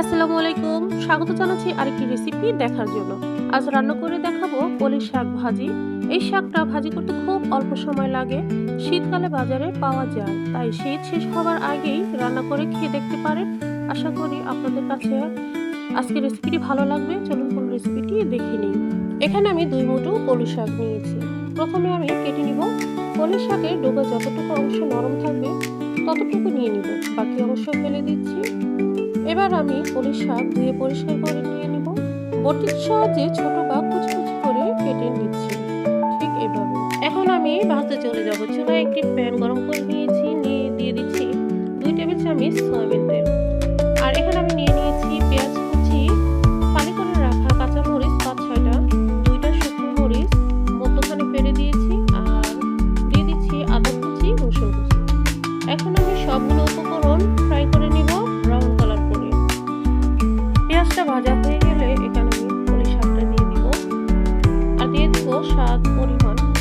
আসসালামু আলাইকুম। স্বাগত জানাচ্ছি আরেকটি রেসিপি দেখার জন্য। আজ রান্না করে দেখাবো কলির শাক ভাজি। এই শাকটা ভাজি করতে খুব অল্প সময় লাগে। শীতকালে বাজারে পাওয়া যায়। তাই শীত শেষ হওয়ার আগেই রান্না করে খেয়ে দেখতে পারেন। আশা করি আপনাদের কাছে আজকে রেসিপিটি ভালো লাগবে। চলুন কোন রেসিপিটি দেখে নিই। এখানে আমি দুই মুঠো কলু শাক নিয়েছি। প্রথমে আমি কেটে নিব। কলির শাকের ডোকা যতটুকু অংশ নরম থাকবে, ততটুকু নিয়ে নিব। বাকি অংশ ফেলে দিচ্ছি। এবার আমি কলির শাক পরিষ্কার করে নিয়ে নিব। বটির সাহায্যে ছোট বা কুচকুচি কুচি করে কেটে নিচ্ছি। ঠিক এভাবে। এখন আমি ভাজতে চলে যাব। চুলায় একটি প্যান গরম করে নিয়েছি। ও পরিমাণ